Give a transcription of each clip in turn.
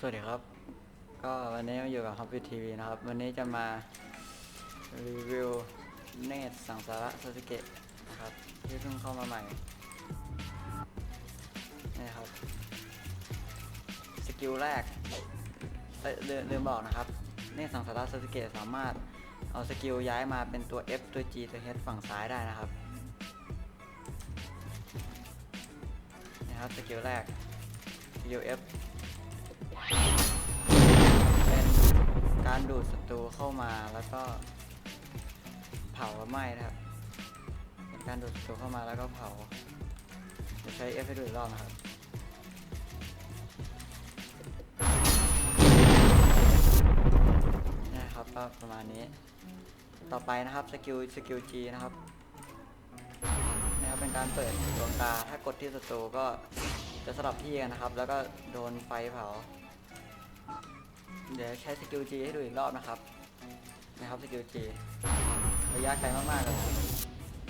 สวัสดีครับ ก็วันนี้มาอยู่กับ h o b b i t TV นะครับ วันนี้จะมารีวิวเนตสังสาระซาสึเกะนะครับ ที่เพิ่งเข้ามาใหม่ นี่ครับ สกิลแรกเอ้ยลืมลืมบอกนะครับ เนตสังสาระซาสึเกะสามารถเอาสกิลย้ายมาเป็นตัว F ตัว G ตัว H ฝั่งซ้ายได้นะครับนี่ครับสกิลแรกสกิล F เป็นการดูดศัตรูเข้ามาแล้วก็เผาไหม้นะครับเป็นการดูดศัตรูเข้ามาแล้วก็เผาจะใช้ F ให้ดูอีกรอบนะครับนี่นะครับก็ประมาณนี้ ต่อไปนะครับสกิลสกิล G นะครับนะครับเป็นการเปิดดวงตาถ้ากดที่ศัตรูก็จะสลับที่กันนะครับ แล้วก็โดนไฟเผา เดี๋ยวใช้สกิล G ให้ดูอีกรอบนะครับ นะครับสกิล G ระยะไกลมากๆเลย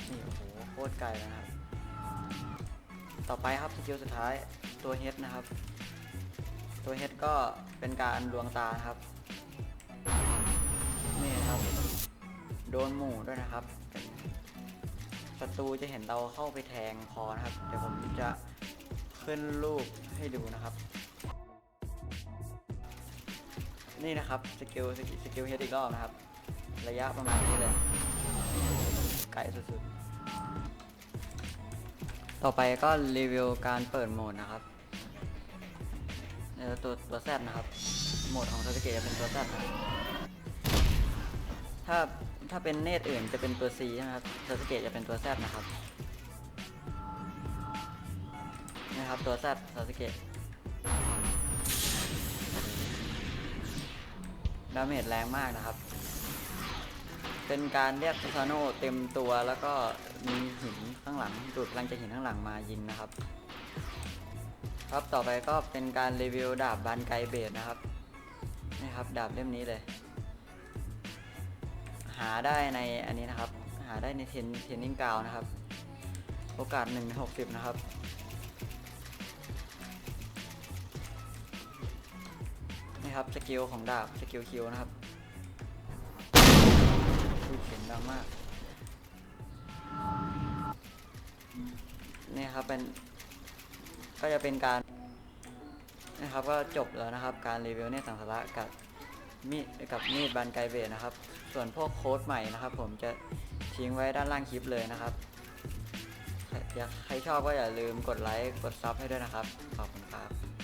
นี่โอ้โหโคตรไกลนะครับ ต่อไปครับสกิลสุดท้ายตัว H นะครับ ตัว H ก็เป็นการลวงตาครับ นี่ครับ โดนหมู่ด้วยนะครับศัตรูจะเห็นเราเข้าไปแทงคอนะครับ เดี๋ยวผมจะขึ้นรูปให้ดูนะครับ นี่นะครับสกิลสกิลสกิลเฮดอีกรอบนะครับ ระยะประมาณนี้เลยไกลสุดๆ ต่อไปก็รีวิวการเปิดโหมดนะครับตัวตัวแซนะครับ โหมดของสเกะจะเป็นตัวแซนถ้าถ้าเป็นเนตอื่นจะเป็นตัว C ใช่ไหมครับสเกะจะเป็นตัว Z นะครับนะครับตัว Z ซาสเกะ ดาเมจแรงมากนะครับ เป็นการเรียกซูซาโนเต็มตัวแล้วก็มีหินข้างหลังดูดพลังจากหินข้างหลังมายิงนะครับ ครับต่อไปก็เป็นการรีวิวดาบบานไกเบดนะครับนี่ครับดาบเล่มนี้เลย หาได้ในอันนี้นะครับ หาได้ในเทนเทนนิ่งกาวนะครับ โอกาส1ใน60นะครับ ครับสกิลของดาบสกิลคิวนะครับดูเสียงดังมากนี่ครับเป็นก็จะเป็นการนะครับก็จบแล้วนะครับ การรีวิวเนี่ยสังสาระกับมีดกับมีดบันไกเบสนะครับ ส่วนพวกโค้ดใหม่นะครับ ผมจะทิ้งไว้ด้านล่างคลิปเลยนะครับใครอยากใครชอบก็อย่าลืมกดไลค์กดซับให้ด้วยนะครับ ขอบคุณครับ